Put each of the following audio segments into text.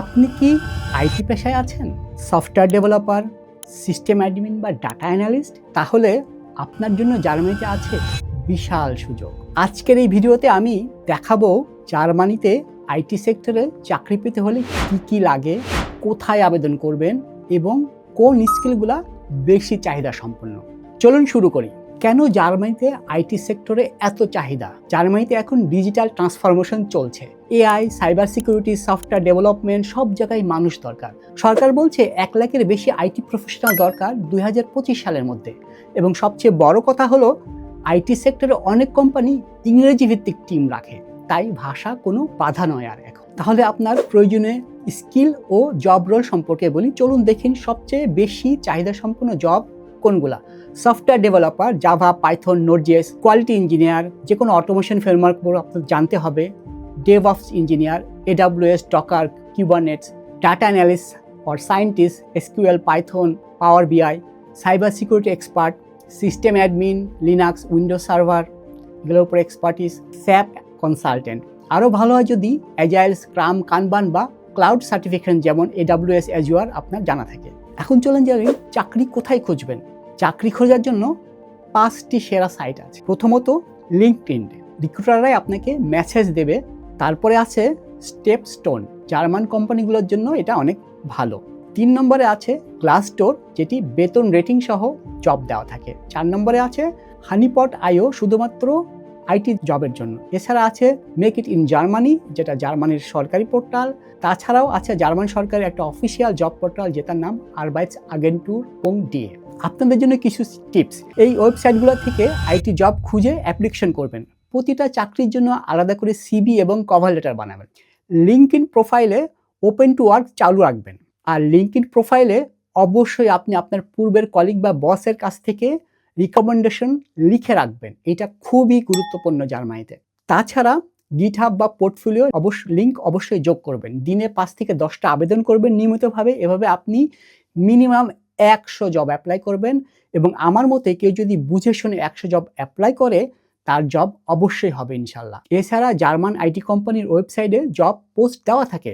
আপনি কি আইটি পেশায় আছেন? সফটওয়্যার ডেভেলপার, সিস্টেম অ্যাডমিন বা ডাটা অ্যানালিস্ট? তাহলে আপনার জন্য জার্মানিতে আছে বিশাল সুযোগ। আজকের এই ভিডিওতে আমি দেখাবো জার্মানিতে আইটি সেক্টরে চাকরি পেতে হলে কি কি লাগে, কোথায় আবেদন করবেন এবং কোন স্কিলগুলা বেশি চাহিদা সম্পন্ন চলুন শুরু করি। কেন জার্মানিতে আইটি সেক্টরে এত চাহিদা? জার্মানিতে এখন ডিজিটাল ট্রান্সফরমেশন চলছে। AI, cyber security, software development সব জায়গায় মানুষ দরকার। সরকার বলছে এক লাখের বেশি আইটি প্রফেশনাল দরকার দুই হাজার পঁচিশ সালের মধ্যে। এবং সবচেয়ে বড় কথা হলো, আইটি সেক্টরে অনেক কোম্পানি ইংরেজি ভিত্তিক টিম রাখে। তাই ভাষা কোনো বাধা নয় আর এখন। তাহলে আপনার প্রয়োজনে স্কিল ও জব রোল সম্পর্কে বলি। চলুন দেখিন সবচেয়ে বেশি চাহিদা সম্পন্ন জব কোনগুলা? Software developer Java Python NodeJS quality engineer যে কোনো অটোমেশন ফ্রেমওয়ার্ক আপনার জানতে হবে। DevOps engineer AWS Docker Kubernetes data analyst or scientist SQL Python Power BI cyber security expert system admin Linux Windows server এগুলোর উপর expertise sap consultant আরও ভালো হয় যদি অ্যাজাইল স্ক্রাম কানবান বা ক্লাউড সার্টিফিকেশন যেমন এডাব্লিউএস অ্যাজুয়ার আপনার জানা থাকে। এখন চলেন জানি চাকরি কোথায় খুঁজবেন? চাকরি খোঁজার জন্য পাঁচটি সেরা সাইট আছে। প্রথমত লিঙ্কড রিক্রুটাররাই আপনাকে মেসেজ দেবে। তারপরে আছে স্টেপ স্টোন জার্মান কোম্পানিগুলোর জন্য এটা অনেক ভালো। তিন নম্বরে আছে ক্লাস স্টোর যেটি বেতন রেটিং সহ জব দেওয়া থাকে। চার নম্বরে আছে হানিপট আইও শুধুমাত্র আইটি জবের জন্য। এছাড়া আছে মেক ইট ইন জার্মানি যেটা জার্মানির সরকারি পোর্টাল। তাছাড়াও আছে জার্মান সরকারের একটা অফিসিয়াল জব পোর্টাল যেটার নাম আরবাইটস আগেন্টুর পং ডিএ আপনাদের জন্য কিছু টিপস এই ওয়েবসাইটগুলো থেকে আইটি জব খুঁজে অ্যাপ্লিকেশন করবেন। প্রতিটা চাকরির জন্য আলাদা করে সিবি এবং কভার লেটার বানাবেন। লিঙ্ক ইন প্রোফাইলে ওপেন টু ওয়ার্ক চালু রাখবেন। আর লিঙ্ক ইন প্রোফাইলে অবশ্যই আপনি আপনার পূর্বের কলিগ বা বসের কাছ থেকে রিকমেন্ডেশন লিখে রাখবেন। এটা খুবই গুরুত্বপূর্ণ জার্মানিতে। তাছাড়া গিট হাব বা পোর্টফোলিও অবশ্য লিঙ্ক অবশ্যই যোগ করবেন। দিনে পাঁচ থেকে দশটা আবেদন করবেন নিয়মিতভাবে। এভাবে আপনি মিনিমাম একশো জব অ্যাপ্লাই করবেন এবং আমার মতে কেউ যদি বুঝে শুনে একশো জব অ্যাপ্লাই করে, তার জব অবশ্যই হবে ইনশাল্লাহ। এছাড়া জার্মান আইটি কোম্পানির ওয়েবসাইটে জব পোস্ট দেওয়া থাকে।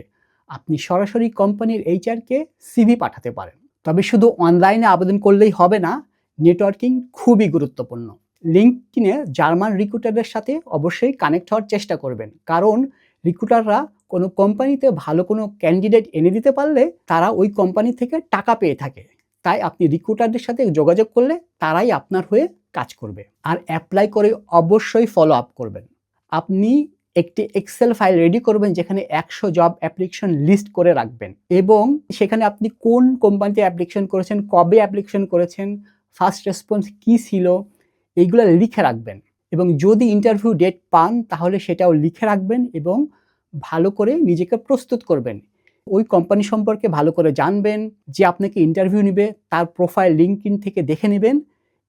আপনি সরাসরি কোম্পানির এইচআরকে সিভি পাঠাতে পারেন। তবে শুধু অনলাইনে আবেদন করলেই হবে না নেটওয়ার্কিং খুবই গুরুত্বপূর্ণ। লিঙ্ক কিনে জার্মান রিক্রুটারদের সাথে অবশ্যই কানেক্ট হওয়ার চেষ্টা করবেন। কারণ রিক্রুটাররা কোনো কোম্পানিতে ভালো কোনো ক্যান্ডিডেট এনে দিতে পারলে তারা ওই কোম্পানি থেকে টাকা পেয়ে থাকে। তাই আপনি রিক্রুটারদের সাথে যোগাযোগ করলে তারাই আপনার হয়ে কাজ করবে। আর অ্যাপ্লাই করে অবশ্যই ফলো আপ করবেন। আপনি একটি এক্সেল ফাইল রেডি করবেন যেখানে একশো জব অ্যাপ্লিকেশন লিস্ট করে রাখবেন। এবং সেখানে আপনি কোন কোম্পানিতে অ্যাপ্লিকেশন করেছেন, কবে অ্যাপ্লিকেশন করেছেন ফার্স্ট রেসপন্স কী ছিল? এইগুলো লিখে রাখবেন। এবং যদি ইন্টারভিউ ডেট পান, তাহলে সেটাও লিখে রাখবেন এবং ভালো করে নিজেকে প্রস্তুত করবেন। ওই কোম্পানি সম্পর্কে ভালো করে জানবেন, যে আপনাকে ইন্টারভিউ নেবে, তার প্রোফাইল লিঙ্ক ইন থেকে দেখে নেবেন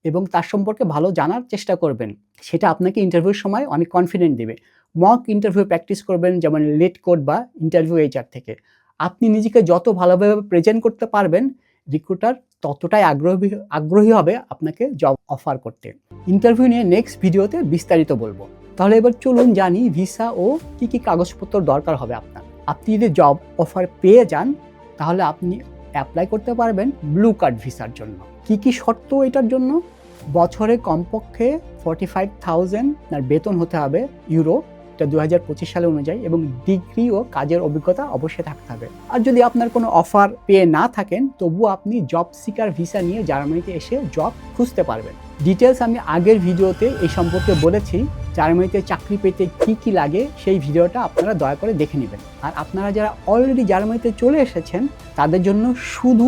এবং তার সম্পর্কে ভালো জানার চেষ্টা করবেন। সেটা আপনাকে ইন্টারভিউর সময় অনেক কনফিডেন্ট দেবে। মক ইন্টারভিউ প্র্যাকটিস করবেন, যেমন লেট কোড বা ইন্টারভিউ এইচআর থেকে। আপনি নিজেকে যত ভালোভাবে প্রেজেন্ট করতে পারবেন রিক্রুটার ততটাই আগ্রহী আগ্রহী হবে আপনাকে জব অফার করতে। ইন্টারভিউ নিয়ে নেক্সট ভিডিওতে বিস্তারিত বলব। তাহলে এবার চলুন জানি ভিসা ও কী কী কাগজপত্র দরকার হবে আপনার। আপনি যদি জব অফার পেয়ে যান, তাহলে আপনি অ্যাপ্লাই করতে পারবেন ব্লু কার্ড ভিসার জন্য। কি কি শর্ত এটার জন্য? বছরে কমপক্ষে ফর্টি ফাইভ থাউজেন্ড বেতন হতে হবে ইউরো এটা দু হাজার পঁচিশ সালে অনুযায়ী এবং ডিগ্রি ও কাজের অভিজ্ঞতা অবশ্যই থাকতে হবে। আর যদি আপনার কোনো অফার পেয়ে না থাকেন, তবুও আপনি জব সিকার ভিসা নিয়ে জার্মানিতে এসে জব খুঁজতে পারবেন। ডিটেলস আমি আগের ভিডিওতে এই সম্পর্কে বলেছি, জার্মানিতে চাকরি পেতে কি কি লাগে সেই ভিডিওটা আপনারা দয়া করে দেখে নেবেন। আর আপনারা যারা অলরেডি জার্মানিতে চলে এসেছেন, তাদের জন্য শুধু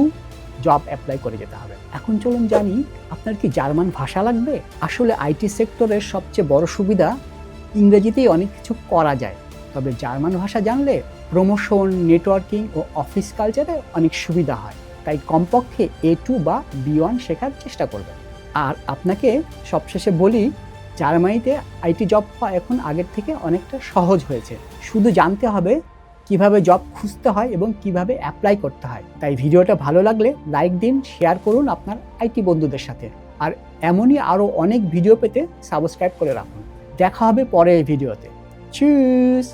জব অ্যাপ্লাই করে যেতে হবে। এখন চলুন জানি, আপনার কি জার্মান ভাষা লাগবে? আসলে আইটি সেক্টরের সবচেয়ে বড় সুবিধা ইংরেজিতেই অনেক কিছু করা যায়। তবে জার্মান ভাষা জানলে প্রমোশন, নেটওয়ার্কিং ও অফিস কালচারে অনেক সুবিধা হয়। তাই কমপক্ষে এ টু বা বি ওয়ান শেখার চেষ্টা করবেন। আর আপনাকে সবশেষে বলি, জার্মানিতে আইটি জব পাওয়া এখন আগের থেকে অনেকটা সহজ হয়েছে। শুধু জানতে হবে কীভাবে জব খুঁজতে হয় এবং কীভাবে অ্যাপ্লাই করতে হয়। তাই ভিডিওটা ভালো লাগলে লাইক দিন, শেয়ার করুন আপনার আইটি বন্ধুদের সাথে। আর এমনই আরও অনেক ভিডিও পেতে সাবস্ক্রাইব করে রাখুন। দেখা হবে পরের ভিডিওতে। চুজ